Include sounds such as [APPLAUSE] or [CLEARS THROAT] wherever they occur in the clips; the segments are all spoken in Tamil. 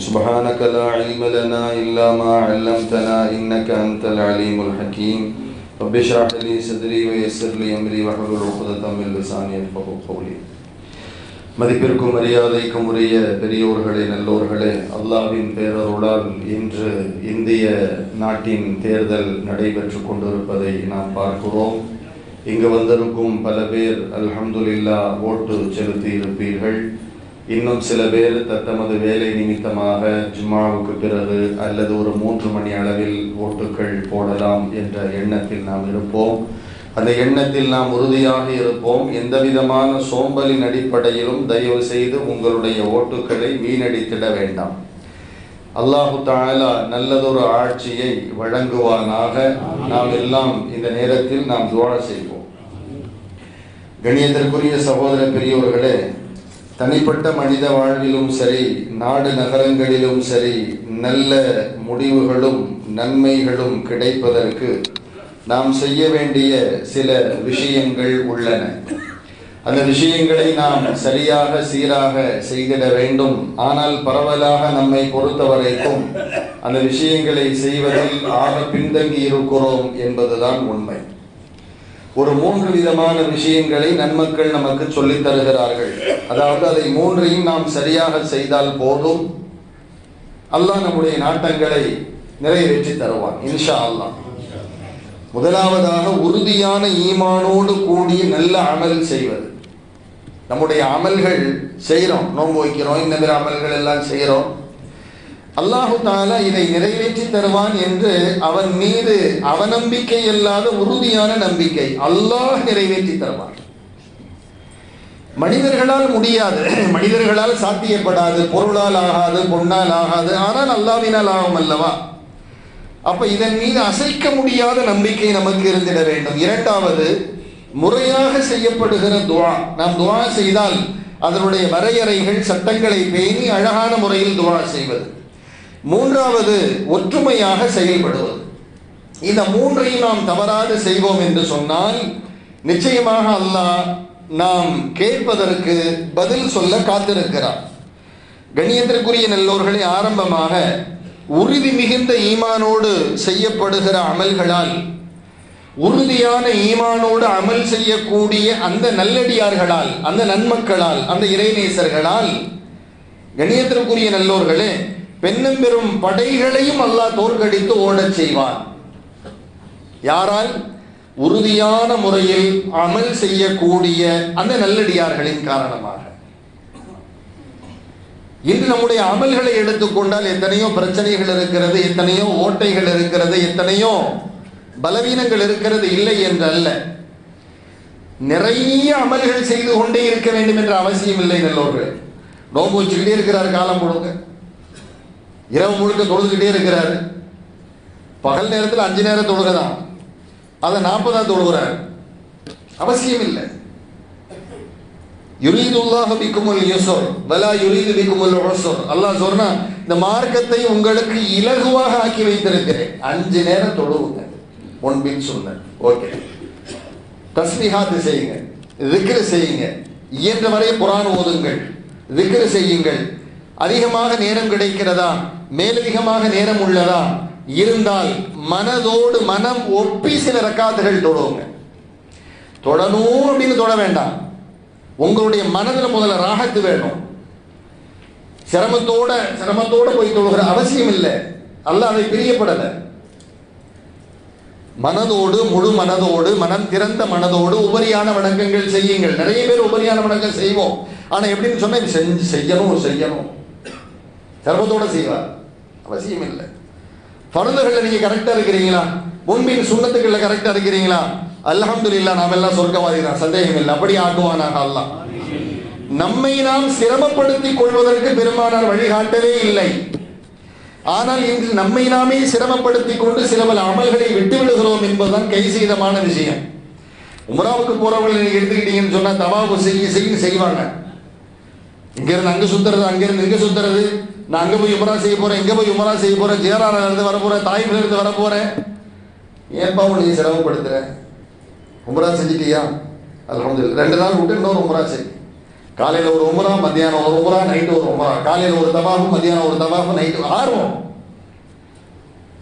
سبحانك لا علم لنا إلا ما علمتنا إنك أنت العليم الحكيم رب اشرح لي صدري ويسر لي أمري واحلل عقدة من لساني يفقهوا قولي மதிப்பிற்கும் மரியாதைக்கும் உரிய பெரியோர்களே நல்லோர்களே அல்லாவின் பேரருளால் இன்று இந்திய நாட்டின் தேர்தல் நடைபெற்று கொண்டிருப்பதை நாம் பார்க்கிறோம் இங்கு வந்திருக்கும் பல பேர் அல்ஹம்துலில்லா ஓட்டு செலுத்தி இருப்பீர்கள் இன்னும் சில பேர் தத்தமது வேலை நிமித்தமாக ஜும்மாவுக்கு பிறகு அல்லது ஒரு மூன்று மணி அளவில் ஓட்டுக்கள் போடலாம் என்ற எண்ணத்தில் நாம் இருப்போம். அந்த எண்ணத்தில் நாம் உறுதியாக இருப்போம். எந்த விதமான சோம்பலின் அடிப்படையிலும் தயவு செய்து உங்களுடைய ஓட்டுக்களை வீணடித்திட வேண்டாம். அல்லாஹு தாலா நல்லதொரு ஆட்சியை வழங்குவானாக. நாம் எல்லாம் இந்த நேரத்தில் நாம் துவா செய்வோம். கணியத்திற்குரிய சகோதர பெரியோர்களே தனிப்பட்ட மனித வாழ்விலும் சரி நாடு நகரங்களிலும் சரி நல்ல முடிவுகளும் நன்மைகளும் கிடைப்பதற்கு நாம் செய்ய வேண்டிய சில விஷயங்கள் உள்ளன. அந்த விஷயங்களை நாம் சரியாக சீராக செய்திட வேண்டும். ஆனால் பரவலாக நம்மை பொறுத்த வரைக்கும் அந்த விஷயங்களை செய்வதில் ஆக பின்தங்கி இருக்கிறோம் என்பதுதான் உண்மை. ஒரு மூன்று விதமான விஷயங்களை நன்மக்கள் நமக்கு சொல்லித் தருகிறார்கள். அதாவது அதை மூன்றையும் நாம் சரியாக செய்தால் போதும். அல்லாஹ் நம்முடைய நாட்டங்களை நிறைவேற்றி தருவான் இன்ஷா அல்லாஹ். முதலாவதாக உறுதியான ஈமானோடு கூடிய நல்ல அமல் செய்வது. நம்முடைய அமல்கள் செய்கிறோம் நோன்பு வைக்கிறோம் இந்த மாதிரி அமல்கள் எல்லாம் செய்கிறோம் அல்லாஹு தாலா இதை நிறைவேற்றி தருவான் என்று அவன் மீது அவநம்பிக்கை இல்லாத உறுதியான நம்பிக்கை அல்லாஹ் நிறைவேற்றி தருவான். மனிதர்களால் முடியாது. [CLEARS THROAT] மனிதர்களால் சாத்தியப்படாது. பொருளால் ஆகாது பொன்னால் ஆகாது. ஆனால் அல்லாவினால் ஆகும் அல்லவா? அப்ப இதன் மீது அசைக்க முடியாத நம்பிக்கை நமக்கு இருந்திட வேண்டும். இரண்டாவது முறையாக செய்யப்படுகிற துவா. நாம் துவா செய்தால் அதனுடைய வரையறைகள் சட்டங்களை பேணி அழகான முறையில் துவா செய்வது. மூன்றாவது ஒற்றுமையாக செயல்படுவது. இந்த மூன்றையும் நாம் தவறாது செய்வோம் என்று சொன்னால் நிச்சயமாக அல்லாஹ் நாம் கேட்பதற்கு பதில் சொல்ல காத்திருக்கிறார். கணியத்திற்குரிய நல்லோர்களே ஆரம்பமாக உறுதி மிகுந்த ஈமானோடு செய்யப்படுகிற அமல்களால் உறுதியான ஈமானோடு அமல் செய்யக்கூடிய அந்த நல்லடியார்களால் அந்த நன்மக்களால் அந்த இறைநேசர்களால் கணியத்திற்குரிய நல்லோர்களே பெண்ணும் பெரும் படைகளையும் அல்லாஹ் தோற்கடித்து ஓடச் செய்வான். யாரால்? உறுதியான முறையில் அமல் செய்யக்கூடிய அந்த நல்லடியார்களின் காரணமாக. இன்று நம்முடைய அமல்களை எடுத்துக்கொண்டால் எத்தனையோ பிரச்சனைகள் இருக்கிறது எத்தனையோ ஓட்டைகள் இருக்கிறது எத்தனையோ பலவீனங்கள் இருக்கிறது இல்லை என்று அல்ல. நிறைய அமல்கள் செய்து கொண்டே இருக்க வேண்டும் என்ற அவசியம் இல்லை நல்லோர்கள். நோம்பு வச்சுக்கிட்டே இருக்கிறார் காலம் கொடுங்க இரவு முழுக்க தொழுதுகிட்டே இருக்கிறார். பகல் நேரத்தில் அஞ்சு நேரம் தொழுகதான். அதை நாற்பதா தொழுகிறார். அவசியம் இல்லை யுரீதுல்லாஹ பிக்குமுல் யுஸ்ர் வலா யுரீது பிக்குமுல் உஸ்ர் அல்லாஹ் சொன்னா இந்த மார்க்கத்தை உங்களுக்கு இலகுவாக ஆக்கி வைத்திருக்கிறேன். அஞ்சு நேரம் தொழுவுங்க. முன்பின் சொன்ன ஓகே. தஸ்மிஹாத்து செய்யுங்க. திக்ரு செய்யுங்க. இயன்ற வரை குரான் ஓதுங்கள். திக்ரு செய்யுங்கள். அதிகமாக நேரம் கிடைக்கிறதா? மேலதிகமாக நேரம் உள்ளதா? இருந்தால் மனதோடு மனம் ஒப்பி சில ரக்காத்துகள் தொடுவோங்க தொடணும் அப்படின்னு தொட வேண்டாம். உங்களுடைய மனதில் முதல்ல ராகத்து வேணும். சிரமத்தோட சிரமத்தோட போய் தொழுகிற அவசியம் இல்லை. அல்ல அதை பிரியப்படலை. மனதோடு முழு மனதோடு மனம் திறந்த மனதோடு உபரியான வணக்கங்கள் செய்யுங்கள். நிறைய பேர் உபரியான வணக்கம் செய்வோம். ஆனா எப்படின்னு சொன்னா செஞ்சு செய்யணும் செய்யணும். சிரமத்தோட செய்வார். அவசியம் இல்லை பருந்துகளில் நீங்கள் கரெக்டாக இருக்கிறீங்களா? முன்பின் சுண்ணத்துக்களில் கரெக்டாக இருக்கிறீங்களா? அல்ஹம்துலில்லாஹ் நாம் எல்லாம் சொர்க்கவாதி தான் சந்தேகம் இல்லை அப்படி ஆக்குவானாக அல்லா நம்மை நாம் சிரமப்படுத்திக் கொள்வதற்கு பெருமானார் வழிகாட்டவே இல்லை. ஆனால் இன்று நம்மை நாமே சிரமப்படுத்திக் கொண்டு சில பல அமல்களை விட்டு விடுகிறோம் என்பதுதான் கைசீதமான விஷயம். உமராவுக்கு போறவங்களை நீங்க எடுத்துக்கிட்டீங்கன்னு சொன்னா தவாபு செய்ய செய்ய செய்வாங்க. இங்க இருந்து அங்க சுத்துறது அங்க இருந்து இங்க சுத்துறது. நான் அங்க போய் உமரா செய்ய போறேன்? இங்க போய் உமரா செய்ய போறேன்? ஜேரால இருந்து வர போறேன். தாய்மையில இருந்து வர போறேன். ஏன்பா உன்னை சிரமப்படுத்துகிறேன் உமரா செஞ்சிட்டியா? அல்ஹம்துலில்லாஹ். ரெண்டு நாள் விட்டு இன்னொரு உமரா செய். காலையில் ஒரு உமரா மத்தியானம் ஒரு உமரா நைட்டு ஒரு உமரா. காலையில் ஒரு தவாஃபு மத்தியானம் ஒரு தவாஃபு நைட்டு ஆர்வம்.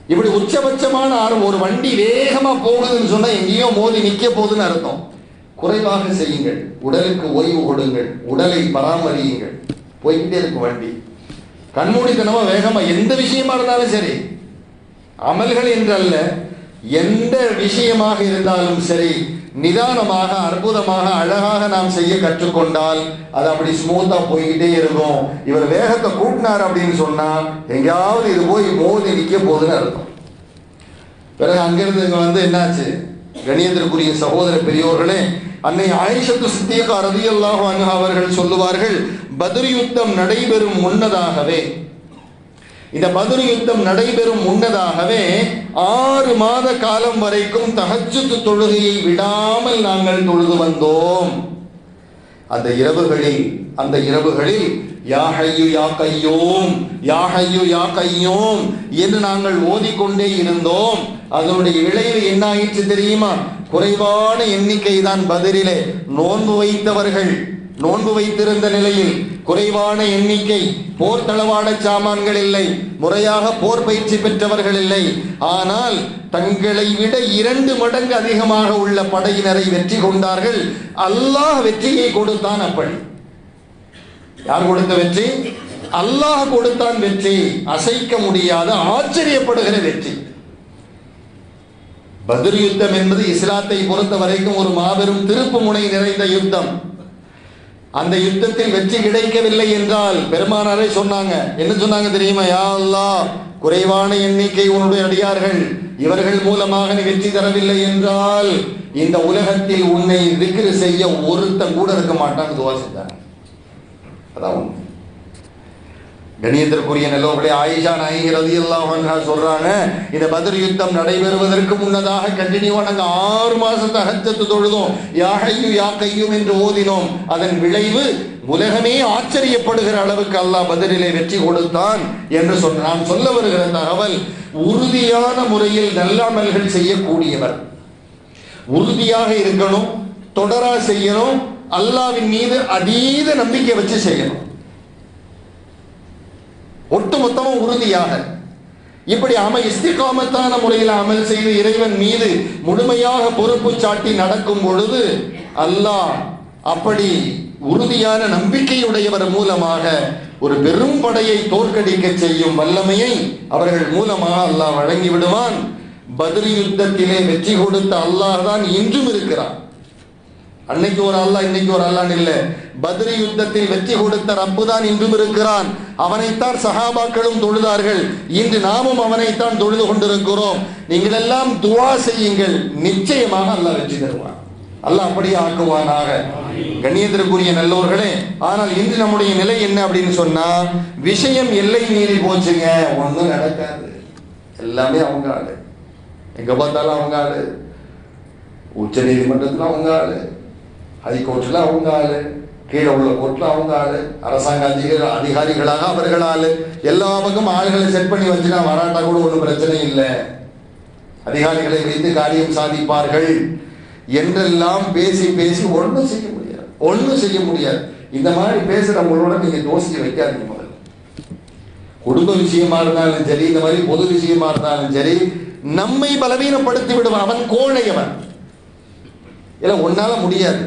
இப்படி உச்சபட்சமான ஆர்வம். ஒரு வண்டி வேகமா போகுதுன்னு சொன்னா எங்கேயோ மோதி நிக்க போகுதுன்னு அர்த்தம். குறைவாக செய்யுங்கள். உடலுக்கு ஓய்வு கொடுங்கள். உடலை பராமரியுங்கள். போய்கிட்டே இருக்கும் வண்டி. கண்மூடித்தனமா வேகமா எந்த விஷயமா இருந்தாலும் சரி அமல்கள் என்றல்ல எந்த விஷயமாக இருந்தாலும் சரி நிதானமாக அற்புதமாக அழகாக நாம் செய்ய கற்றுக்கொண்டால் அது அப்படி ஸ்மூத்தா போய்கிட்டே இருக்கும். இவர் வேகத்தை கூட்டினார் அப்படின்னு சொன்னா எங்கேயாவது இது போய் மோதி நிக்க போகுதுன்னு அர்த்தம். பிறகு அங்கிருந்து இங்க வந்து என்னாச்சு? கணியத்திற்குரிய சகோதர பெரியோர்களே அன்னை ஆயிஷத்து சித்தியகா ரதியல்லாஹு அன்ஹா அவர்கள் சொல்லுவார்கள் பத்ர் யுத்தம் நடைபெறும் முன்னதாகவே. இந்த பத்ர் யுத்தம் நடைபெறும் முன்னதாகவே ஆறு மாத காலம் வரைக்கும் தகச்சத்து தொழுகையை விடாமல் நாங்கள் தொழுது வந்தோம். அந்த இரவுகளில் அந்த இரவுகளில் யா யா கையோம் யா யா கையோம் என்று நாங்கள் ஓதிக்கொண்டே இருந்தோம். அதனுடைய விளைவு என்ன ஆயிற்று தெரியுமா? குறைவான எண்ணிக்கை தான் பதிரிலே நோன்பு வைத்தவர்கள். நோன்பு வைத்திருந்த நிலையில் குறைவான எண்ணிக்கை போர் தளவாட சாமான்கள் இல்லை. முறையாக போர் பயிற்சி பெற்றவர்கள் இல்லை. ஆனால் தங்களை விட இரண்டு மடங்கு அதிகமாக உள்ள படையினரை வெற்றி கொண்டார்கள். அல்லாஹ் வெற்றியை கொடுத்தான் அப்படி. யார் கொடுத்த வெற்றி? அல்லாஹ் கொடுத்தான் வெற்றி. அசைக்க முடியாத ஆச்சரியப்படுகிற வெற்றி. பத்ர் யுத்தம் என்பது இஸ்லாத்தை பொறுத்த வரைக்கும் ஒரு மாபெரும் திருப்பு முனை நிறைந்த யுத்தம். அந்த யுத்தத்தில் வெற்றி கிடைக்கவில்லை என்றால் பெருமானாரே சொன்னாங்க. என்ன சொன்னாங்க தெரியுமா? யா அல்லாஹ் குறைவான எண்ணிக்கை உன்னுடைய அடியார்கள் இவர்கள் மூலமாக நீ வெற்றி தரவில்லை என்றால் இந்த உலகத்தில் உன்னை திக்ரு செய்ய ஒருத்தன் கூட இருக்க மாட்டான்னு துவா செஞ்சாங்க அதான் கணியத்திற்குரிய நல்லவர்களே ஆயிஷா நாயகி ரலியல்லாஹு அன்ஹா சொல்றாங்க இந்த பதிர் யுத்தம் நடைபெறுவதற்கு முன்னதாக கண்டினியூவா நாங்க ஆறு மாசம் தஹஜ்ஜத் தொழுதோம். யாகையும் யாக்கையும் என்று ஓதினோம். அதன் விளைவு உலகமே ஆச்சரியப்படுகிற அளவுக்கு அல்லாஹ் பதிலிலே வெற்றி கொடுத்தான் என்று சொன்ன நான் சொல்ல வருகிற தகவல் உறுதியான முறையில் நல்லமல்கள் செய்யக்கூடியவர். உறுதியாக இருக்கணும் தொடரா செய்யணும் அல்லாவின் மீது அதீத நம்பிக்கை வச்சு செய்யணும். ஒட்டுமொத்தமும் உறுதியாக. இப்படி அம இஸ்திகாமத்தான முறையில் அமல் செய்து இறைவன் மீது முழுமையாக பொறுப்பு சாட்டி நடக்கும் பொழுது அல்லாஹ் அப்படி உறுதியான நம்பிக்கையுடையவர் மூலமாக ஒரு பெரும் படையை தோற்கடிக்க செய்யும் வல்லமையை அவர்கள் மூலமாக அல்லாஹ் வழங்கி விடுவான். பதில் யுத்தத்திலே வெற்றி கொடுத்த அல்லாஹ் தான் இன்றும் இருக்கிறான். அன்னைக்கு ஒரு அல்லா இன்னைக்கு ஒரு அல்லான்னு இல்ல. பத்ரி யுத்தத்தில் வெற்றி கொடுத்த ரப்பு தான் இன்றும் இருக்கிறான். அவனைத்தான் சஹாபாக்களும் தொழுதார்கள். இன்று நாமும் அவனைத்தான் தொழுது கொண்டிருக்கிறோம். நீங்கள் எல்லாம் துவா செய்யுங்கள். நிச்சயமாக அல்லாஹ் வெற்றி தருவான். அல்லாஹ் அப்படியே ஆக்குவானாக. கண்ணியத்திற்குரிய நல்லோர்களே ஆனால் இன்று நம்முடைய நிலை என்ன அப்படின்னு சொன்னா விஷயம் எல்லை மீறி போச்சுங்க. ஒன்றும் நடக்காது. எல்லாமே அவங்க ஆளு. எங்க பார்த்தாலும் அவங்க ஆளு. உச்ச நீதிமன்றத்தில் அவங்க ஆளு. ஹைகோர்ட்டில் அவங்க ஆளு கீழே உள்ள கோர்ட்டில் அவங்க ஆளு அரசாங்க அதிகார அதிகாரிகளாக அவர்கள் ஆளு எல்லா பக்கம் ஆளுகளை செட் பண்ணி வச்சுனா வராட்டா கூட ஒன்றும் பிரச்சனை இல்லை. அதிகாரிகளை வைத்து காரியம் சாதிப்பார்கள் என்றெல்லாம் பேசி பேசி ஒன்றும் செய்ய முடியாது. ஒன்றும் செய்ய முடியாது. இந்த மாதிரி பேசுறவங்களோட நீங்க யோசிக்க வைக்காதீங்க முதல்ல. குடும்ப விஷயமா இருந்தாலும் சரி இந்த மாதிரி பொது விஷயமா இருந்தாலும் சரி நம்மை பலவீனப்படுத்தி விடுவான் அவன் கோழை அவன் இல்ல உன்னால முடியாது.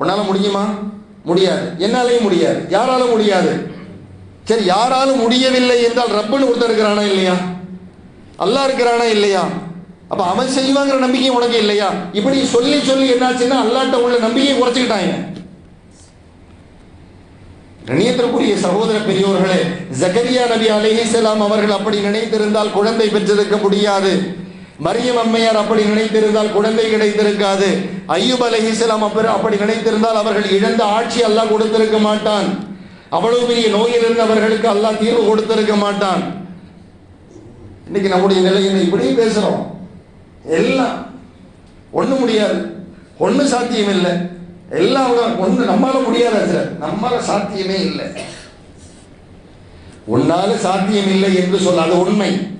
உன்னால முடியுமா? முடியாது. என்னாலையும் முடியாது. யாராலும் முடியாது. சரி யாராலும் முடியவில்லை என்றால் ரப்புன்னு ஒருத்தர் இருக்கிறானா இல்லையா? அல்லாஹ் இருக்கிறானா இல்லையா? அப்ப அவன் செய்வாங்கிற நம்பிக்கை உனக்கு இல்லையா? இப்படி சொல்லி சொல்லி என்னாச்சுன்னா அல்லாட்ட உள்ள நம்பிக்கையை குறைச்சிக்கிட்டாங்க. கண்ணியத்திற்குரிய சகோதர பெரியோர்களே ஜகரியா நபி அலைஹிஸ்ஸலாம் அவர்கள் அப்படி நினைத்திருந்தால் குழந்தை பெற்றிருக்க முடியாது. மரியம் அம்மையார் அப்படி நினைத்திருந்தால் குழந்தை கிடைத்திருக்காது. ஐயூப் அலைஹிஸ்ஸலாம் அப்ப- அப்படி நினைத்திருந்தால் அவர்கள் இழந்த ஆட்சி அல்லாஹ் கொடுத்திருக்க மாட்டான். அவ்வளவு பெரிய நோயிலிருந்து அவர்களுக்கு அல்லாஹ் தீர்வு கொடுத்திருக்க மாட்டான். இன்னைக்கு நம்முடைய நிலையில இப்படியே பேசுறோம். எல்லாம் ஒண்ணு முடியாது. ஒண்ணு சாத்தியம் இல்லை. எல்லாம் ஒண்ணு நம்மால முடியாத சார் நம்மால சாத்தியமே இல்லை. உன்னால சாத்தியம் இல்லை என்று சொல்ல அது உண்மை.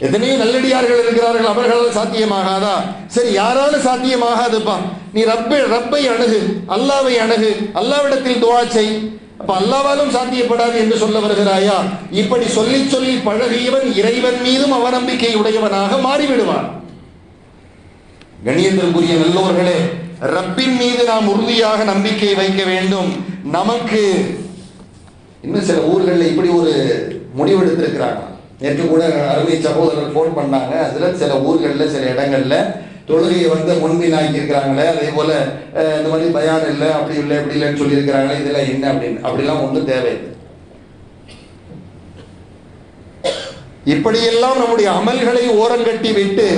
எத்தனையோ நல்லடியார்கள் இருக்கிறார்கள் அவர்களால் சாத்தியமாகாதா? சரி யாராலும் சாத்தியமாகாதுப்பா? நீ ரப்பை ரப்பை அணுகு அல்லாவை அணுகு அல்லாவிடத்தில் துவா செய். அப்ப அல்லாவாலும் சாத்தியப்படாது என்று சொல்ல வருகிறாயா? இப்படி சொல்லி சொல்லி பழகியவன் இறைவன் மீதும் அவநம்பிக்கை உடையவனாக மாறிவிடுவான். கணியத்திற்குரிய நல்லோர்களே ரப்பின் மீது நாம் உறுதியாக நம்பிக்கை வைக்க வேண்டும். நமக்கு இன்னும் சில ஊர்களில் இப்படி ஒரு முடிவெடுத்திருக்கிறாங்க. நேற்று கூட அருமை சகோதரர் ஃபோன் பண்ணாங்க. அதில் சில ஊர்களில் சில இடங்கள்ல தொழுகையை வந்து முன்பினாக்கி இருக்கிறாங்களே அதே போல அஹ், இந்த மாதிரி பயான் இல்லை அப்படி இல்லை இப்படி இல்லைன்னு சொல்லியிருக்கிறாங்களே இதெல்லாம் என்ன அப்படின்னு. அப்படிலாம் ஒன்றும் தேவையில்லை. இப்படியெல்லாம் நம்முடைய அமல்களை ஓரங்கட்டி விட்டு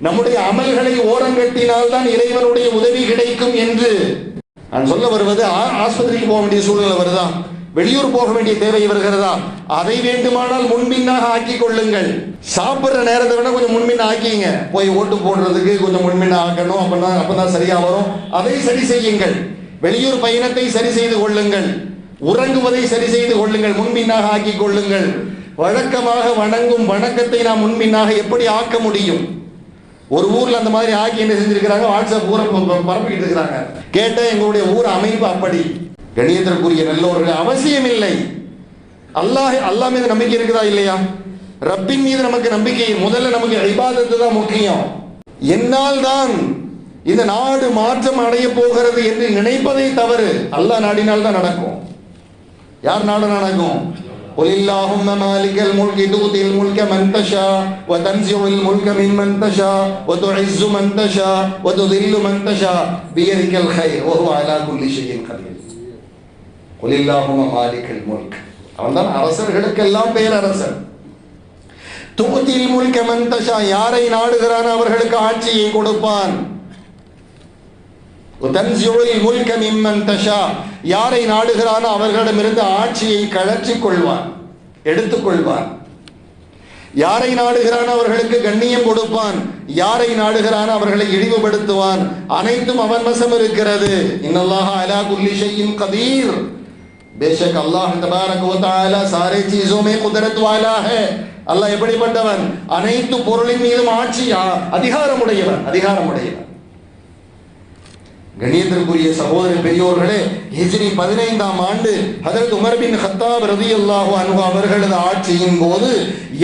நம்முடைய அமல்களை ஓரங்கட்டினால் தான் இறைவனுடைய உதவி கிடைக்கும் என்று. நான் சொல்ல வருவது ஆஸ்பத்திரிக்கு போக வேண்டிய சூழ்நிலை வருதான் வெளியூர் போக வேண்டிய தேவை வருகிறதா? அதை வேண்டுமானால் முன்பின்னாக ஆக்கி கொள்ளுங்கள். சாப்பிட்ற நேரத்தை வேணா கொஞ்சம் முன்பின் ஆக்கிங்க. போய் ஓட்டு போடுறதுக்கு கொஞ்சம் முன்பின் ஆக்கணும். அப்பதான் அப்பதான் சரியா வரும். அதை சரி செய்யுங்கள். வெளியூர் பயணத்தை சரி செய்து கொள்ளுங்கள். உறங்குவதை சரி செய்து கொள்ளுங்கள். முன்பின்னாக ஆக்கி கொள்ளுங்கள். வழக்கமாக வணங்கும் வணக்கத்தை நாம் முன்பின்னாக எப்படி ஆக்க முடியும்? ஒரு ஊர்ல அந்த மாதிரி ஆக்கி என்ன செஞ்சிருக்கிறாங்க? வாட்ஸ்அப் ஊரை பரப்பிக்கிட்டு இருக்கிறாங்க. கேட்ட எங்களுடைய ஊர் அமைப்பு அப்படி. கணியத்திற்குரிய நல்லவர்கள் அவசியம் இல்லை அல்லாஹ் அல்லாஹ் மீது நம்பிக்கை இருக்குதா இல்லையா ரப்பின் மீது நமக்கு நம்பிக்கை முதல்ல நமக்கு இபாதத்து தான் முக்கியம் என்னால் தான் இந்த நாடு மாற்றம் அடைய போகிறது என்று நினைப்பதை தவறு அல்லாஹ் நாடினால் தான் நடக்கும் யார் நாடு நடக்கும் قل اللهم مالك الملك تؤتي الملك من تشاء وتنزع الملك ممن تشاء وتعز من تشاء وتذل من تشاء بيدك الخير وهو على كل شيء قدير ஒலில்லாஹும மாலிக்கல் முல்க் அவன் தான் அரசர்களுக்கெல்லாம் பேரரசன் தூத்தில் முல்க மந்தஷா யாரை நாடுகிறான் அவர்களுக்கு ஆட்சியை கொடுப்பான் முல்க மிம்மன் தஷா யாரை நாடுகிறானோ அவர்களிடமிருந்து ஆட்சியை கழற்றி கொள்வான் எடுத்துக்கொள்வான் யாரை நாடுகிறான் அவர்களுக்கு கண்ணியம் கொடுப்பான் யாரை நாடுகிறான் அவர்களை இழிவுபடுத்துவான் அனைத்தும் அவன் வசம் இருக்கிறது இன்னல்லாக அலா குல்லி கதீர் பேஷக் அல்லாஹ் தபாரக சாரே சீசோமே குதிரத் வாலா ஹே அல்லாஹ் எப்படிப்பட்டவன் அனைத்து பொருளின் மீதும் ஆட்சி அதிகாரமுடையவன் அதிகாரமுடையவன் கணியத்திற்குரிய சகோதர பெரியோர்களே ஹிஜ்ரி பதினைந்தாம் ஆண்டு ஹதரத் உமர் பின் ஹத்தாப் ரதி அல்லாஹு அனுபவ அவர்களது ஆட்சியின் போது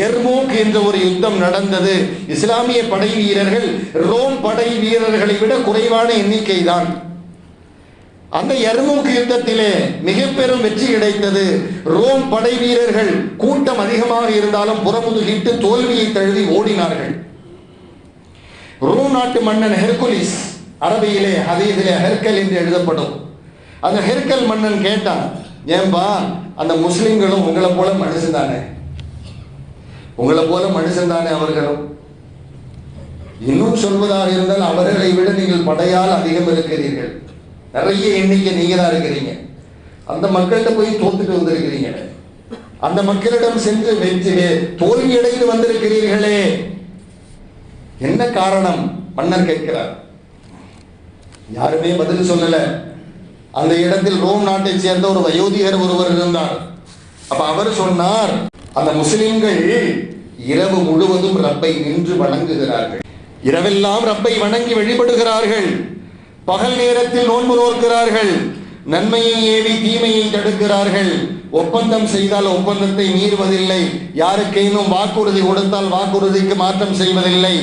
எர்மோக் என்ற ஒரு யுத்தம் நடந்தது. இஸ்லாமிய படை வீரர்கள் ரோம் படை வீரர்களை விட குறைவான எண்ணிக்கை தான் அந்த எர்மூக் யுத்தத்திலே மிக பெரும் வெற்றி கிடைத்தது. ரோம் படை வீரர்கள் கூட்டம் அதிகமாக இருந்தாலும் புறமுதுகிட்டு தோல்வியை தழுவி ஓடினார்கள். ரோம் நாட்டு மன்னன் ஹெர்குலிஸ் அரபியிலே ஹதீஸிலே ஹெர்கல் என்று எழுதப்படும். அந்த ஹெர்கல் மன்னன் கேட்டான் ஏன்பா அந்த முஸ்லிம்களும் உங்களை போல மனுஷன் தானே? உங்களை போல மனுஷன் தானே அவர்களும். இன்னும் சொல்வதாக இருந்தால் அவர்களை விட நீங்கள் படையால் அதிகம் இருக்கிறீர்கள். நிறைய எண்ணிக்கை நீங்க தான் இருக்கிறீங்க. அந்த மக்கள்கிட்ட போய் தோத்துட்டு வந்திருக்கிறீங்க. அந்த மக்களிடம் சென்று வெற்றி தோல்வி அடைந்து வந்திருக்கிறீர்களே. என்ன காரணம்? மன்னர் கேட்கிறார். யாருமே பதில் சொல்லல. அந்த இடத்தில் ரோம் நாட்டை சேர்ந்த ஒரு வயோதிகர் ஒருவர் இருந்தார். அப்ப அவர் சொன்னார் அந்த முஸ்லிம்கள் இரவு முழுவதும் ரப்பை நின்று வணங்குகிறார்கள். இரவெல்லாம் ரப்பை வணங்கி வழிபடுகிறார்கள் பகல் நேரத்தில் நோன்பு நோக்கிறார்கள் நன்மையை ஏவி தீமையை தடுக்கிறார்கள். ஒப்பந்தம் செய்தால் ஒப்பந்தத்தை மீறுவதில்லை. யாருக்கேனும் வாக்குறுதி கொடுத்தால் வாக்குறுதிக்கு மாற்றம் செய்வதில்லை.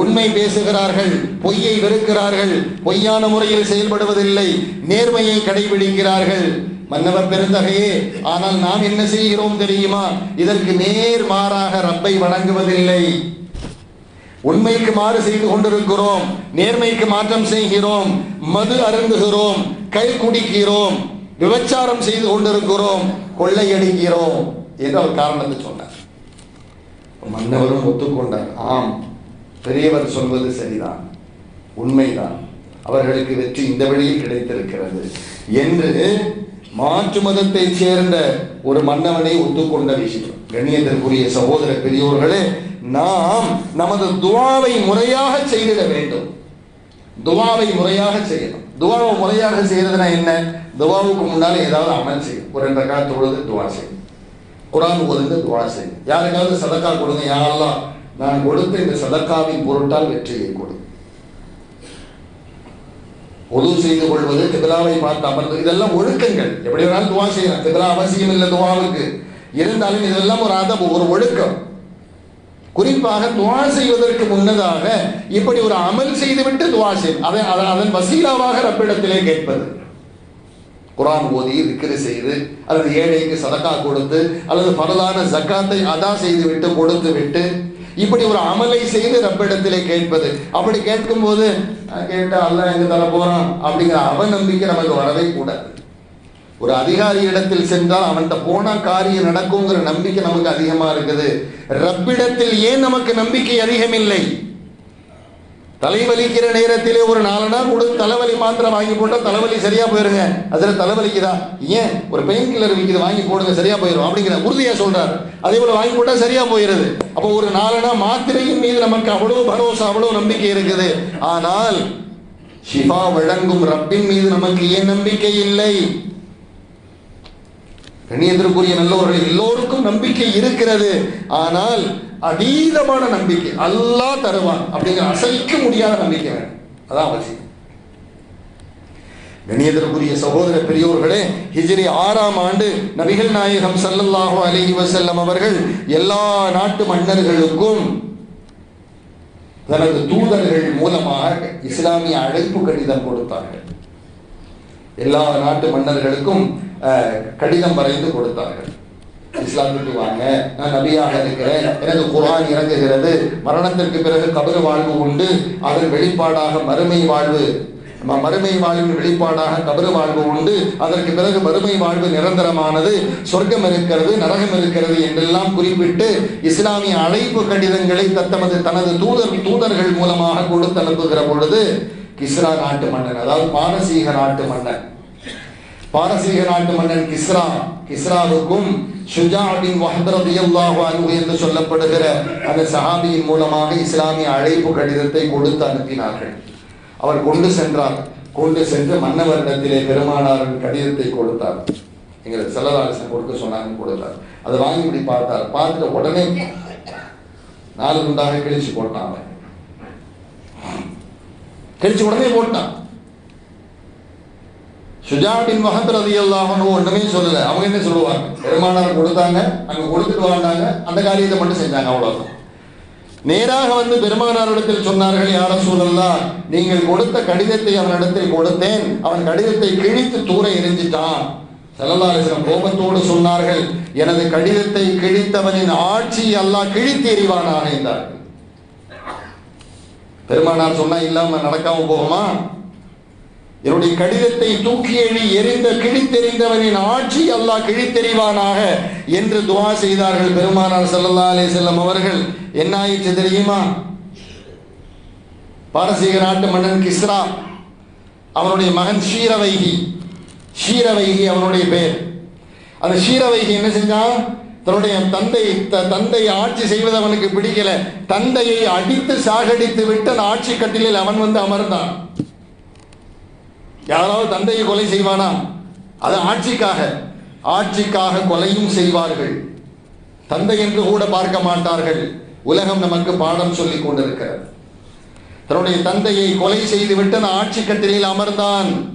உண்மை பேசுகிறார்கள் பொய்யை வெறுக்கிறார்கள் பொய்யான முறையில் செயல்படுவதில்லை. நேர்மையை கடைபிடிக்கிறார்கள். மன்னவர் பெருந்தகையே ஆனால் நாம் என்ன செய்கிறோம் தெரியுமா? இதற்கு நேர் மாறாக ரப்பை வணங்குவதில்லை. உண்மைக்கு மாறு செய்து கொண்டிருக்கிறோம். நேர்மைக்கு மாற்றம் செய்கிறோம். மது அருந்துகிறோம். கை குடிக்கிறோம். விபச்சாரம் செய்து கொண்டிருக்கிறோம். கொள்ளையடிக்கிறோம் என்று அவர் காரணத்தை சொன்னார். மன்னவரும் ஒத்துக்கொண்டார். ஆம் பெரியவர் சொல்வது சரிதான். உண்மைதான். அவர்களுக்கு வெற்றி இந்த வழியில் கிடைத்திருக்கிறது என்று மாற்று மதத்தைச் சேர்ந்த ஒரு மன்னவனை ஒத்துக்கொண்ட விஷயம். கண்ணியத்திற்குரிய சகோதர பெரியோர்களே நாம் நமது துவாவை முறையாக செய்திட வேண்டும். துவாவை முறையாக செய்யணும். துவாவை முறையாக செய்யறதுனா என்ன? துவாவுக்கு முன்னால ஏதாவது அமல் செய்யும் ஒரு ரெண்டு கால தொழுது துவா செய்யும் குரான் ஒதுங்க துவா செய்யும் யாருக்காவது சதக்கா கொடுங்க. யாரெல்லாம் நான் கொடுத்த இந்த சதக்காவின் பொருட்டால் வெற்றியை கொடு. ஒது செய்து கொள்வது கிபிலாவை பார்த்து அமர்ந்து இதெல்லாம் ஒழுக்கங்கள். எப்படி வேணாலும் துவா செய்யலாம். கிபிலா அவசியம் இல்லை துவாவுக்கு. இருந்தாலும் இதெல்லாம் ஒரு அதம் ஒரு ஒழுக்கம். குறிப்பாக துவா செய்வதற்கு முன்னதாக இப்படி ஒரு அமல் செய்துவிட்டு துவா செய். அதை அதை- அதன் வசீலாவாக ரப்பிடத்திலே கேட்பது. குரான் ஓதி விக்கிரி செய்து அல்லது ஏழைக்கு சதக்கா கொடுத்து அல்லது பரதான ஜக்காத்தை அதா செய்து விட்டு கொடுத்து விட்டு இப்படி ஒரு அமலை செய்து ரப்பிடத்திலே கேட்பது. அப்படி கேட்கும் போது கேட்டா அல்ல எங்க தர போறான் அப்படிங்கிற அவநம்பிக்கை நமக்கு வரவே கூடாது. ஒரு அதிகாரி இடத்தில் சென்றால் அவன்கிட்ட போனா காரியம் நடக்குங்கிற நம்பிக்கை நமக்கு அதிகமா இருக்குது. ரப்பிடத்தில் ஏன் நமக்கு நம்பிக்கை அதிகமில்லை? தலைவலிக்கிற நேரத்திலே ஒரு நாலு நாள் கொடு தலைவலி மாத்திரை வாங்கி போட்டா தலைவலி சரியா போயிருங்க. அதுல தலைவலிக்குதா? ஏன்? ஒரு பெயின் கில்லர் விற்கிது வாங்கி போடுங்க சரியா போயிடும் அப்படிங்கிற உறுதியா சொல்றாரு. அதே போல வாங்கி போட்டா சரியா போயிருது. அப்போ ஒரு நாலு நாள் மாத்திரையின் மீது நமக்கு அவ்வளவு பரோசா அவ்வளவு நம்பிக்கை இருக்குது. ஆனால் ஷிஃபா வழங்கும் ரப்பின் மீது நமக்கு ஏன் நம்பிக்கை இல்லை? கணியத்திற்குரிய நல்லவர்கள் எல்லோருக்கும் நம்பிக்கை இருக்கிறது. ஆனால் அதீதமான நம்பிக்கை அல்லாஹ் தருவான் அப்படிங்கிற அசைக்க முடியாத நம்பிக்கை வேணும். அதான் அவசியம். கண்ணியத்திற்குரிய சகோதர பெரியோர்களே ஹிஜ்ரி ஆறாம் ஆண்டு நபிகள் நாயகம் ஸல்லல்லாஹு அலைஹி வசல்லம் அவர்கள் எல்லா நாட்டு மன்னர்களுக்கும் தனது தூதர்கள் மூலமாக இஸ்லாமிய அழைப்பு கடிதம் கொடுத்தார்கள். எல்லா நாட்டு மன்னர்களுக்கும் கடிதம் வரைந்து கொடுத்தார்கள். இஸ்லாத்துக்கு வாங்க நான் நபியாக இருக்கிறேன் எனக்கு குரான் இறங்குகிறது மரணத்திற்கு பிறகு கபரு வாழ்வு உண்டு அதன் வெளிப்பாடாக மறுமை வாழ்வு. மறுமை வாழ்வின் வெளிப்பாடாக கபரு வாழ்வு உண்டு அதற்கு பிறகு மறுமை வாழ்வு நிரந்தரமானது சொர்க்கம் இருக்கிறது நரகம் இருக்கிறது என்றெல்லாம் குறிப்பிட்டு இஸ்லாமிய அழைப்பு கடிதங்களை தத்தமது தனது தூதர் தூதர்கள் மூலமாக கொடுத்து அனுப்புகிற பொழுது கிஸ்ரா நாட்டு மன்னன் அதாவது பாரசீக நாட்டு மன்னன் பாரசீக நாட்டு மன்னன் கிஸ்ரா கிஸ்ராவுக்கும் ஷுஜா பின் வஹப் என்று சொல்லப்படுகிற அந்த சஹாபியின் மூலமாக இஸ்லாமிய அழைப்பு கடிதத்தை கொடுத்து அனுப்பினார்கள். அவர் கொண்டு சென்றார். கொண்டு சென்று மன்னவரிடத்திலே பெருமானாரின் கடிதத்தை கொடுத்தார். எங்களுக்கு செல்லதாரசன் கொடுக்க சொன்னாங்க கொடுத்தார். அதை வாங்கி இப்படி பார்த்தார். பார்த்துட்டு உடனே நாலு குண்டாக கிழிச்சு போட்டான் கிழிச்சு உடனே போட்டான். சுஜா பின் வஹப் ரலியல்லாஹு அன்ஹு ஒண்ணுமே சொல்லல. அவங்க என்ன சொல்லுவாங்க? பெருமானார் கொடுத்தாங்க அங்க கொடுத்துட்டு வாழ்ந்தாங்க அந்த காரியத்தை மட்டும் செஞ்சாங்க அவ்வளோதான் நேராக வந்து பெருமானாரிடத்தில் சொன்னார்கள் யார சூழல்லா நீங்கள் கொடுத்த கடிதத்தை அவனிடத்தில் கொடுத்தேன். அவன் கடிதத்தை கிழித்து தூர எரிஞ்சிட்டான் செல்லல்லாசிரம் கோபத்தோடு சொன்னார்கள் எனது கடிதத்தை கிழித்தவனின் ஆட்சி அல்லாஹ் கிழித்து எறிவானாக என்றார்கள். பெருமானார் சொன்னா இல்லாம நடக்காம போகுமா? என்னுடைய கடிதத்தை தூக்கி எழி எரிந்த கிழித்தெறிந்தவனின் ஆட்சி அல்லாஹ் கிழித்தெறிவானாக என்று துவா செய்தார்கள் பெருமானார் சல்லல்லா அலைஹி செல்லம் அவர்கள். என்ன ஆயிடுச்சு தெரியுமா? பாரசீக நாட்டு மன்னன் கிஸ்ரா அவனுடைய மகன் ஷீரவைகி. ஷீரவைகி அவனுடைய பெயர். அந்த ஷீரவைகி என்ன செஞ்சான்? தன்னுடைய தந்தை த- தந்தை ஆட்சி செய்வது அவனுக்கு பிடிக்கல. தந்தையை அடித்து சாகடித்து விட்டு அந்த ஆட்சி கட்டிலில் அவன் வந்து அமர்ந்தான். யாராவது தந்தையை கொலை செய்வானா? அது ஆட்சிக்காக. ஆட்சிக்காக கொலையும் செய்வார்கள். தந்தை என்று கூட பார்க்க மாட்டார்கள். உலகம் நமக்கு பாடம் சொல்லிக் கொண்டிருக்கிறது. தன்னுடைய தந்தையை கொலை செய்துவிட்டு அந்த ஆட்சி கட்டிலில் அமர்ந்தான்.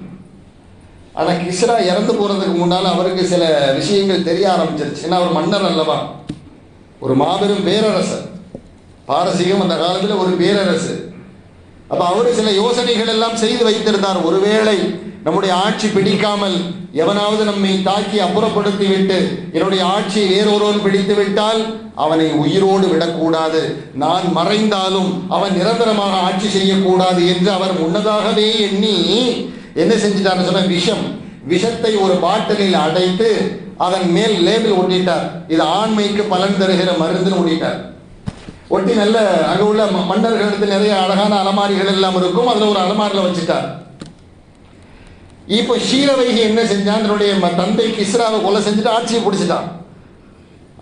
ஆனால் கிஸ்ரா இறந்து போறதுக்கு முன்னால் அவருக்கு சில விஷயங்கள் தெரிய ஆரம்பிச்சிருச்சு. ஏன்னா அவர் மன்னர் அல்லவா? ஒரு மாபெரும் பேரரசர். பாரசீகம் அந்த காலத்தில் ஒரு பேரரசு. அப்ப அவரு சில யோசனைகள் எல்லாம் செய்து வைத்திருந்தார். ஒருவேளை நம்முடைய ஆட்சி பிடிக்காமல் எவனாவது நம்மை தாக்கி அப்புறப்படுத்தி விட்டு என்னுடைய ஆட்சியை வேறொருவன் பிடித்து விட்டால் அவனை உயிரோடு விடக்கூடாது. நான் மறைந்தாலும் அவன் நிரந்தரமாக ஆட்சி செய்யக்கூடாது என்று அவர் முன்னதாகவே எண்ணி என்ன செஞ்சிட்டார் சொன்ன விஷம். விஷத்தை ஒரு பாட்டிலில் அடைத்து அதன் மேல் லேபிள் ஒட்டிட்டார். இது ஆண்மைக்கு பலன் தருகிற மருந்துன்னு ஒட்டிட்டார். ஒட்டி நல்ல அங்க உள்ள மன்னர்களிடத்தில் நிறைய அழகான அலமாரிகள் எல்லாம் இருக்கும். அதுல ஒரு அலமாரில வச்சுட்டார். இப்போ ஷீரவைகி என்ன செஞ்சான்? தன்னுடைய தந்தை கிஸ்ராவை கொலை செஞ்சுட்டு ஆட்சியை பிடிச்சிட்டான்.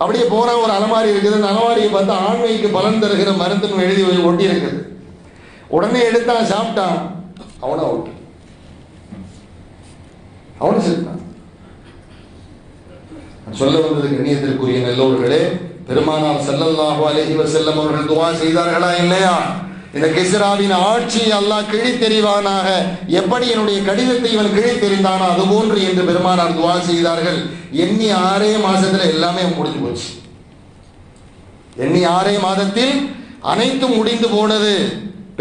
அப்படியே போனா ஒரு அலமாரி இருக்குது. அந்த அலமாரியை பார்த்து ஆண்மைக்கு பலன் தருகிற மருந்துன்னு எழுதி ஒட்டி இருக்குது. உடனே எடுத்தான் சாப்பிட்டான். அவனும் அவுட் அவனும் செத்தான் சொல்ல வந்தது கண்ணியத்திற்குரிய நல்லவர்களே பெருமானார் செல்லல்லாஹு அலஹி வசல்லம் அவர்கள் துவா செய்தார்களா இல்லையா? இந்த கிஸ்ராவின் ஆட்சி அல்லாஹ் கிழித்தெறிவானாக. எப்படி என்னுடைய கடிதத்தை இவன் கிழித்தெறிந்தானோ அதுபோன்று என்று பெருமானார் துவா செய்தார்கள். எண்ணி ஆறே மாதத்தில் எல்லாமே முடிஞ்சு போச்சு. எண்ணி ஆறே மாதத்தில் அனைத்தும் முடிந்து போனது.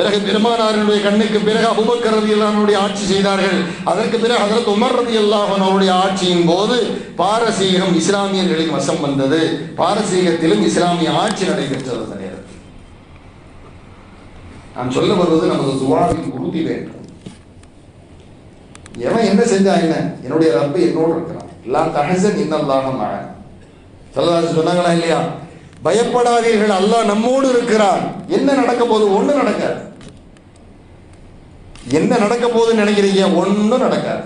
பிறகு பெருமானாரினுடைய கண்ணுக்கு பிறகு அபுபக்கர் ரதியல்லானுடைய ஆட்சி செய்தார்கள். அதற்கு பிறகு அதற்கு உமர் ரதியல்லாஹன் அவருடைய ஆட்சியின் போது பாரசீகம் இஸ்லாமியர்களின் வசம் வந்தது. பாரசீகத்திலும் இஸ்லாமிய ஆட்சி நடைபெற்றது அந்த நான் சொல்ல வருவது நமது துவாவின் உறுதி வேண்டும். எவன் என்ன செஞ்சா என்ன? என்னுடைய ரப்பு என்னோடு இருக்கிறான். எல்லா தகசன் இன்னல்லாக மகன் சொல்லலாசு சொன்னாங்களா இல்லையா? பயப்படாதீர்கள் அல்லாஹ் நம்மோடு இருக்கிறான். என்ன நடக்க போகுது? ஒண்ணு நடக்காது. என்ன நடக்க போகுதுன்னு நினைக்கிறீங்க? ஒண்ணும் நடக்காது.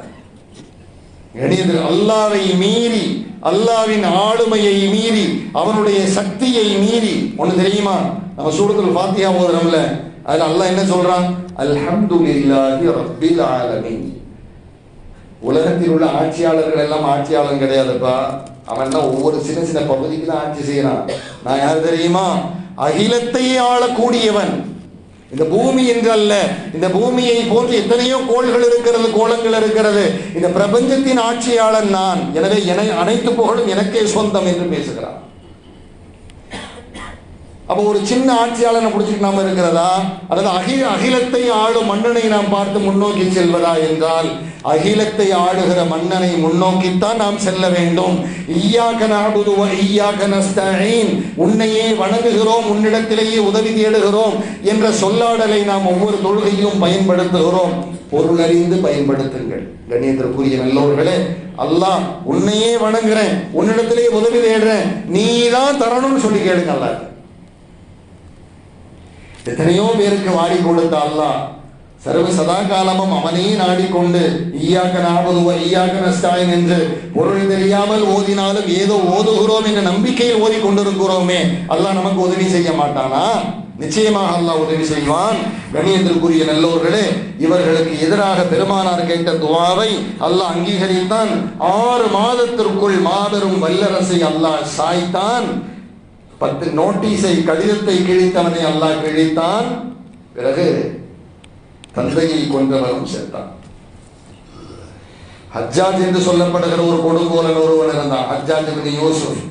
கணியத்தில் அல்லாவை மீறி அல்லாவின் ஆளுமையை மீறி அவனுடைய சக்தியை மீறி ஒண்ணு தெரியுமா? நம்ம சூடத்தில் பாத்தியா போதுறோம்ல அதுல அல்லாஹ் என்ன சொல்றான்? அல்ஹம்துலில்லாஹி ரப்பில் ஆலமீன். உலகத்தில் உள்ள ஆட்சியாளர்கள் எல்லாம் ஆட்சியாளன் கிடையாதுப்பா. அவன் தான் ஒவ்வொரு சின்ன சின்ன பகுதிக்கு தான் ஆட்சி செய்யறான். நான் யார் தெரியுமா? அகிலத்தையே ஆளக்கூடியவன். இந்த பூமி என்று அல்ல. இந்த பூமியை போன்று எத்தனையோ கோள்கள் இருக்கிறது கோலங்கள் இருக்கிறது. இந்த பிரபஞ்சத்தின் ஆட்சியாளன் நான். எனவே என அனைத்து புகழும் எனக்கே சொந்தம் என்று பேசுகிறான். அப்போ ஒரு சின்ன ஆட்சியாளனை பிடிச்சிட்டு இருக்கிறதா? அதாவது அகில அகிலத்தை ஆளும் மன்னனை நாம் பார்த்து முன்னோக்கி செல்வதா என்றால் அகிலத்தை ஆளுகிற மன்னனை முன்னோக்கித்தான் நாம் செல்ல வேண்டும். ஈயாக நாபுது ஈயாக நஸ்தீன் உன்னையே வணங்குகிறோம் உன்னிடத்திலேயே உதவி தேடுகிறோம் என்ற சொல்லாடலை நாம் ஒவ்வொரு தொழுகையும் பயன்படுத்துகிறோம். பொருள் அறிந்து பயன்படுத்துங்கள். கண்ணியத்திற்குரிய நல்லோர்களே அல்லாஹ் உன்னையே வணங்குறேன் உன்னிடத்திலேயே உதவி தேடுறேன். நீ தான் தரணும்னு சொல்லி கேளுங்க அல்லாஹ். எத்தனையோ பேருக்கு வாடி கொடுத்த அல்லாஹ். சர்வ சதா காலமும் அவனே நாடிக்கொண்டு ஈயாக்க நாபதுவ ஈயாக்க நஸ்தாயின் என்று பொருள் தெரியாமல் ஓதினாலும் ஏதோ ஓதுகிறோம் என்ற நம்பிக்கையில் ஓதி கொண்டிருக்கிறோமே. அல்லாஹ் நமக்கு உதவி செய்ய மாட்டானா? நிச்சயமாக அல்லாஹ் உதவி செய்வான். கணியத்திற்குரிய நல்லோர்களே இவர்களுக்கு எதிராக பெருமானார் கேட்ட துவாவை அல்லாஹ் அங்கீகரித்தான். ஆறு மாதத்திற்குள் மாபெரும் வல்லரசை அல்லாஹ் சாய்த்தான். பத்து நோட்டீஸை கடிதத்தை கிழித்தவனை அல்லாஹ் கிழித்தான். பிறகு தந்தையை கொன்றவனும் சேர்த்தான். ஹஜ்ஜாஜ் என்று சொல்லப்படுகிற ஒரு கொடுங்கோலன் ஒருவன் இருந்தான் ஹஜ்ஜாஜ் பின் யூசுப்.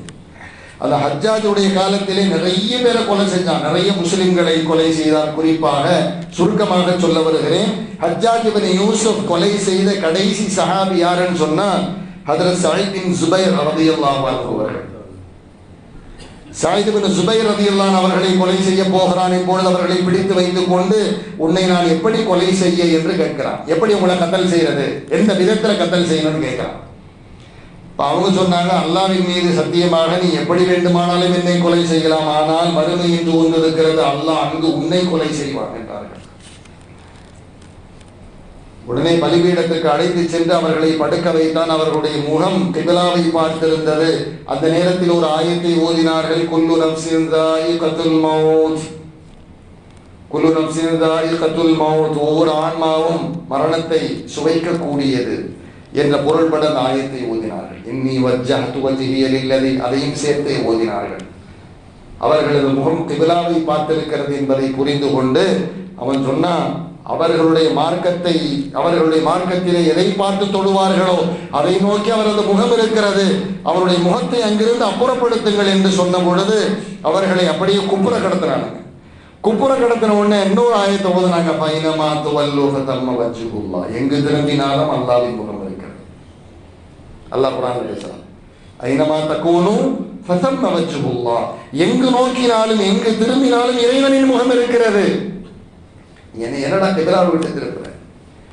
அந்த ஹஜ்ஜாஜுடைய காலத்திலே நிறைய பேரை கொலை செஞ்சான் நிறைய முஸ்லிம்களை கொலை செய்தார். குறிப்பாக சுருக்கமாக சொல்ல வருகிறேன் ஹஜ்ஜாஜ் பின் யூசுப் கொலை செய்த கடைசி சஹாபி யாருன்னு சொன்னா ஹதரத் சயீத் சுபை சுபைர் ரலியல்லாஹு அவர்கள். சாயிதுபின் சுபைர் ரதியல்லான் அவர்களை கொலை செய்ய போகிறான் இப்பொழுது அவர்களை பிடித்து வைத்துக் கொண்டு உன்னை நான் எப்படி கொலை செய்ய என்று கேட்கிறான். எப்படி உங்களை கத்தல் செய்யறது எந்த விதத்தில் கத்தல் செய்யணும்னு கேட்கிறான். இப்போ அவங்க சொன்னாங்க அல்லாவின் மீது சத்தியமாக நீ எப்படி வேண்டுமானாலும் என்னை கொலை செய்யலாம். ஆனால் மறுமை என்று ஒன்று இருக்கிறது. அல்லாஹ் அங்கு உன்னை கொலை செய்வான் என்றார்கள். உடனே பலிபீடத்துக்கு அழைத்து சென்று அவர்களை படுக்க வைத்தான் அவர்களுடைய முகம் கிபிலாவை பார்த்திருந்தது. அந்த நேரத்தில் ஒரு ஆயத்தை ஓதினார்கள் குல்லுரம் நம்சிந்தாய் கத்துல் மவுத் குல்லுரம் நம்சிந்தாய் கத்துல் மவுத் ஒவ்வொரு ஆன்மாவும் மரணத்தை சுவைக்கக்கூடியது என்ற பொருள்பட அந்த ஆயத்தை ஓதினார்கள். இன்னி வஜ்ஜஹத்து வஜ்ஹியல் இல்லதி அதையும் சேர்த்து ஓதினார்கள். அவர்களது முகம் கிபிலாவை பார்த்திருக்கிறது என்பதை புரிந்து கொண்டு அவன் சொன்னான் அவர்களுடைய மார்க்கத்தை அவர்களுடைய மார்க்கத்திலே எதை பார்த்து தொழுவார்களோ அதை நோக்கி அவரது முகம் இருக்கிறது. அவருடைய முகத்தை அங்கிருந்து அப்புறப்படுத்துங்கள் என்று சொன்ன பொழுது அவர்களை அப்படியே குப்புற கடத்தினாங்க. குப்புற கடத்தின உடனே இன்னொரு ஆயத்தை நாங்கள் பைனமா துவல்லோக தம்ம வச்சுக்குல்லா எங்கு திரும்பினாலும் அல்லாவின் முகம் இருக்கிறது. அல்லாஹ் குரான் பேசலாம் ஐனமா தக்கோனும் ஃபசம் வச்சுக்குல்லா எங்கு நோக்கினாலும் எங்கு திரும்பினாலும் இறைவனின் முகம் இருக்கிறது. என்னை என்னடா கிபிலாவை விட்டு திருப்புறேன்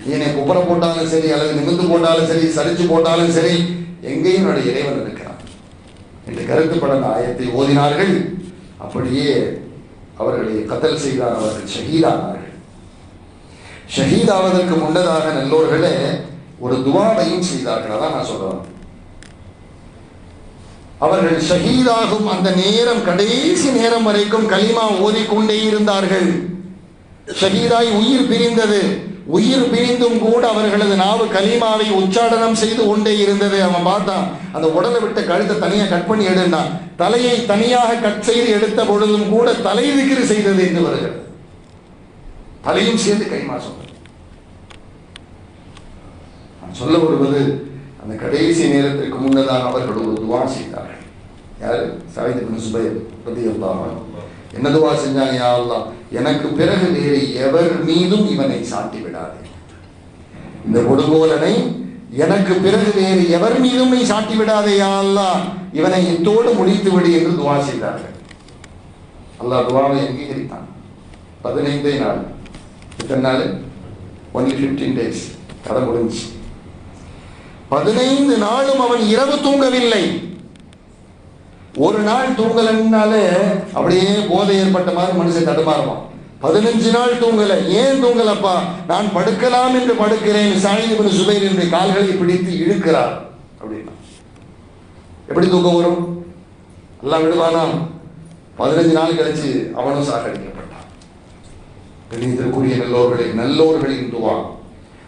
நீ என்னை குப்புற போட்டாலும் சரி அல்லது நிமிந்து போட்டாலும் சரி சரிச்சு போட்டாலும் சரி எங்கேயும் என்னுடைய இறைவன் இருக்கிறான். என்று கருத்துப்பட அந்த ஆயத்தை ஓதினார்கள். அப்படியே அவர்களை கத்தல் செய்தார் அவர்கள் ஷஹீதானார்கள். ஷஹீதாவதற்கு முன்னதாக நல்லோர்களே ஒரு துவாவையும் செய்தார்கள். அதான் நான் சொல்றேன். அவர்கள் ஷஹீதாகும் அந்த நேரம் கடைசி நேரம் வரைக்கும் களிமா ஓதிக்கொண்டே இருந்தார்கள். ஷஹீதாய் உயிர் பிரிந்தது. உயிர் பிரிந்தும் கூட அவர்களது நாவு கலிமாவை உச்சாடனம் செய்து கொண்டே இருந்தது. அவன் பார்த்தான் அந்த உடலை விட்டு கழுத்தை தனியாக கட் பண்ணி எடுந்தான். தலையை தனியாக கட் செய்து எடுத்த பொழுதும் கூட தலை விக்கிரி செய்தது என்று வருகிறது. தலையும் சேர்ந்து கைமா சொன்னார் நான் சொல்ல வருவது அந்த கடைசி நேரத்திற்கு முன்னதாக அவர்கள் ஒரு துவா செய்தார்கள். யாரு? சாயித் பின் சுபைர் என்ன துவா செஞ்சாங்க யாரெல்லாம் எனக்கு பிறகு வேறு எவர் மீதும் இவனை சாட்டி விடாதே இந்த கொடுங்கோலனை எனக்கு பிறகு வேறு எவர் மீதும் நீ சாட்டி விடாதே யாரெல்லாம் இவனை இத்தோடு முடித்து விடு என்று துவா செய்தார்கள். அல்லாஹ் துவாவை அங்கீகரித்தான். பதினைந்தே நாள் எத்தனை நாள்? ஒன்லி ஃபிஃப்டீன் டேஸ் கதை முடிஞ்சு பதினைந்து நாளும் அவன் இரவு தூங்கவில்லை. ஒரு நாள் தூங்கலன்னாலே அப்படியே போதை ஏற்பட்ட மாதிரி மனுஷன் தடுமாறுவான். பதினஞ்சு நாள் தூங்கல. ஏன் தூங்கலப்பா? நான் படுக்கலாம் என்று படுக்கிறேன். சாயிபின் சுபைர் என்று கால்களை பிடித்து இழுக்கிறார். அப்படின்னா. எப்படி தூக்கம் வரும்? எல்லாம் விடுவானா? பதினஞ்சு நாள் கழிச்சு அவனும் சாகடிக்கப்பட்டான். கணிதற்குரிய நல்லோர்களை நல்லோர்களின் துவா.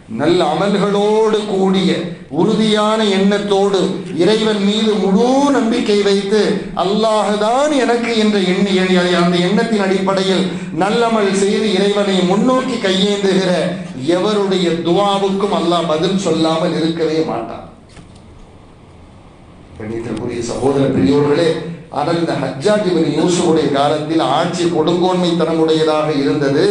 நல்ல அமல்களோடு கூடிய உறுதியான எண்ணத்தோடு இறைவன் மீது முழு நம்பிக்கை வைத்து அல்லாஹுதான் எனக்கு என்ற எண்ணி அந்த எண்ணத்தின் அடிப்படையில் நல்லமல் செய்து இறைவனை முன்னோக்கி கையேந்துகிற எவருடைய துவாவுக்கும் அல்லாஹ் பதில் சொல்லாமல் இருக்கவே மாட்டான். கணித்திற்குரிய சகோதர பெரியோர்களே ஆனால் இந்த ஹஜ்ஜாஜ் இவன் யூசுஃபுடைய காலத்தில் ஆட்சி கொடுங்கோன்மைத்தனமுடையதாக இருந்தது.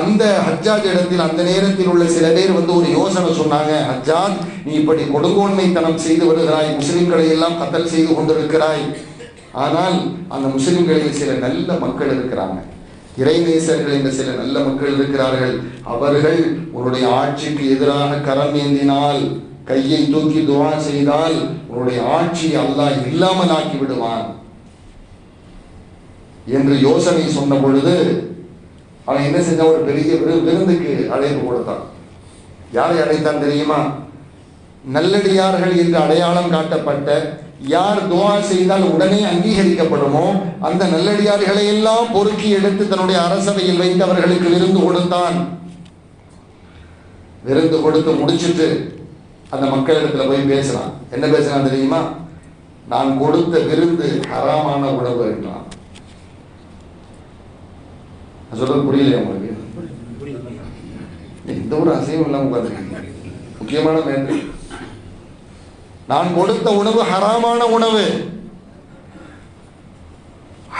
அந்த ஹஜ்ஜாஜ் இடத்தில் அந்த நேரத்தில் உள்ள சில பேர் வந்து ஒரு யோசனை சொன்னாங்க ஹஜ்ஜாஜ் நீ இப்படி கொடுங்கோன்மைத்தனம் செய்து வருகிறாய். முஸ்லிம்களை எல்லாம் கத்தல் செய்து கொண்டிருக்கிறாய். ஆனால் அந்த முஸ்லிம்களில் சில நல்ல மக்கள் இருக்கிறாங்க. இறைநேசர்கள் என்ற சில நல்ல மக்கள் இருக்கிறார்கள். அவர்கள் உன்னுடைய ஆட்சிக்கு எதிராக கரம் ஏந்தினால் கையை தூக்கி துவா செய்தால் உன்னுடைய ஆட்சி அல்லாஹ் இல்லாமல் ஆக்கி விடுவான். என்று யோசனை சொன்ன பொழுது அவன் என்ன செஞ்சான்? ஒரு பெரிய விருந்துக்கு அழைப்பு கொடுத்தான். யாரை அழைத்தான் தெரியுமா? நல்லடியார்கள் என்று அடையாளம் காட்டப்பட்ட யார் துவா செய்தால் உடனே அங்கீகரிக்கப்படுமோ அந்த நல்லடியார்களை எல்லாம் பொறுக்கி எடுத்து தன்னுடைய அரசவையில் வைத்து அவர்களுக்கு விருந்து கொடுத்தான். விருந்து கொடுத்து முடிச்சிட்டு அந்த மக்களிடத்துல போய் பேசலாம் என்ன பேசலாம் தெரியுமா? நான் கொடுத்த விருந்து ஹராமான உணவு என்றான். நான் சொல்றது புரியலையா உங்களுக்கு? எந்த ஒரு அசைவும் இல்லாம உட்காந்துருக்கீங்க முக்கியமான வேண்டு நான் கொடுத்த உணவு ஹராமான உணவு.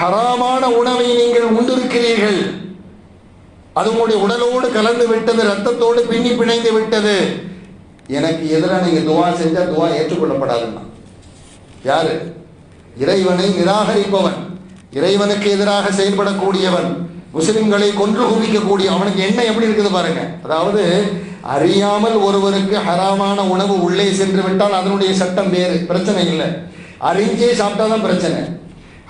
ஹராமான உணவை நீங்கள் உண்டிருக்கிறீர்கள். அது உங்களுடைய உடலோடு கலந்து விட்டது ரத்தத்தோடு பின்னி பிணைந்து விட்டது. எனக்கு எதிராக நீங்க துவா செஞ்சா துவா ஏற்றுக்கொள்ளப்படாதுன்னா யாரு? இறைவனை நிராகரிப்பவன். இறைவனுக்கு எதிராக செயல்படக்கூடியவன். முஸ்லிம்களை கொன்று குவிக்கக்கூடிய அவனுக்கு எண்ணம் எப்படி இருக்குது பாருங்க. அதாவது அறியாமல் ஒருவருக்கு ஹராமான உணவு உள்ளே சென்று விட்டால் அதனுடைய சட்டம் வேறு பிரச்சனை இல்லை. அறிஞ்சே சாப்பிட்டாதான் பிரச்சனை.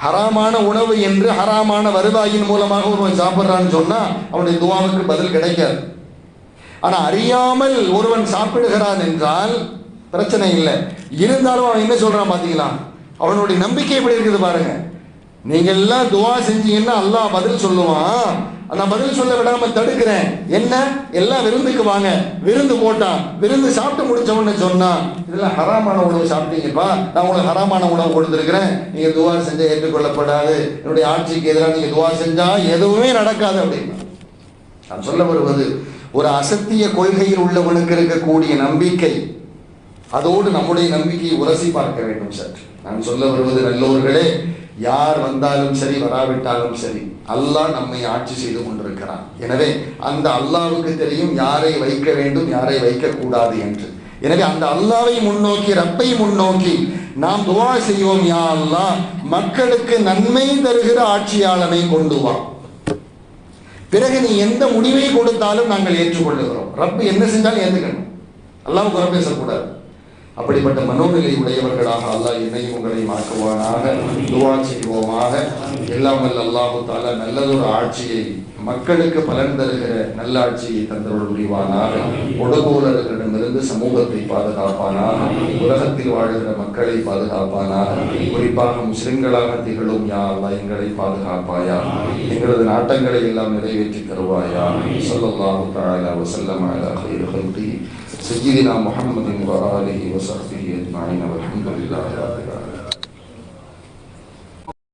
ஹராமான உணவு என்று ஹராமான வருவாயின் மூலமாக ஒருவன் சாப்பிட்றான்னு சொன்னா அவனுடைய துவாவுக்கு பதில் கிடைக்காது. ஆனா அறியாமல் ஒருவன் சாப்பிடுகிறான் என்றால் பிரச்சனை இல்லை. இருந்தாலும் அவன் என்ன சொல்றான் பாத்தீங்களா? அவனுடைய நம்பிக்கை எப்படி இருக்குது பாருங்க. நீங்க எல்லாம் துவா செஞ்சீங்கன்னா அல்லாஹ் பதில் சொல்லுவான். நான் பதில் சொல்ல விடாம தடுக்கிறேன். என்ன? எல்லாம் விருந்துக்கு வாங்க. விருந்து போட்டான். விருந்து சாப்பிட்டு முடிச்சவன்னு சொன்னான். இதெல்லாம் ஹராமான உணவு சாப்பிட்டீங்கப்பா. நான் உங்களுக்கு ஹராமான உணவு கொடுத்துருக்கிறேன். நீங்க துவா செஞ்சா ஏற்றுக்கொள்ளப்படாது. என்னுடைய ஆட்சிக்கு எதிராக நீங்க துவா செஞ்சா எதுவுமே நடக்காது அப்படின்னா நான் சொல்ல வருவது ஒரு அசத்திய கொள்கையில் உள்ளவனுக்கு இருக்கக்கூடிய நம்பிக்கை அதோடு நம்முடைய நம்பிக்கையை உரசி பார்க்க வேண்டும் சார். நான் சொல்ல வருவது நல்லோர்களே யார் வந்தாலும் சரி வராவிட்டாலும் சரி அல்லாஹ் நம்மை ஆட்சி செய்து கொண்டிருக்கிறான். எனவே அந்த அல்லாவுக்கு தெரியும் யாரை வைக்க வேண்டும் யாரை வைக்கக்கூடாது என்று. எனவே அந்த அல்லாவை முன்னோக்கி ரப்பை முன்னோக்கி நாம் துவா செய்வோம் யா அல்லா மக்களுக்கு நன்மை தருகிற ஆட்சியாளனை கொண்டு வா. பிறகு நீ எந்த முடிவை கொடுத்தாலும் நாங்கள் ஏற்றுக்கொள்ளுகிறோம். ரப்பு என்ன செஞ்சாலும் ஏற்றுக்கணும் அல்லாஹ் குறை பேசக்கூடாது. அப்படிப்பட்ட மனோநிலை உடையவர்களாக அல்லாஹ் என்னையும் உங்களையும் ஆக்குவானாக துவா செய்வோமாக. எல்லாம் வல்ல அல்லாஹு தாலா நல்லதொரு ஆட்சியை மக்களுக்கு பலன் தருகிற நல்ல ஆட்சியை தந்தருள் புரிவானாக. கொடுங்கோலர்களிடமிருந்து சமூகத்தை பாதுகாப்பானாக. உலகத்தில் வாழ்கிற மக்களை பாதுகாப்பானாக. குறிப்பாக முஸ்லிம்களாக திகழும் யா அல்லா எங்களை பாதுகாப்பாயா. எங்களது நாட்டங்களை எல்லாம் நிறைவேற்றி தருவாயா. ஸல்லல்லாஹு தாலா வஸல்லம் அலா سیدنا محمد و آلہ و صحبہ اجمعین والحمد للہ رب العالمین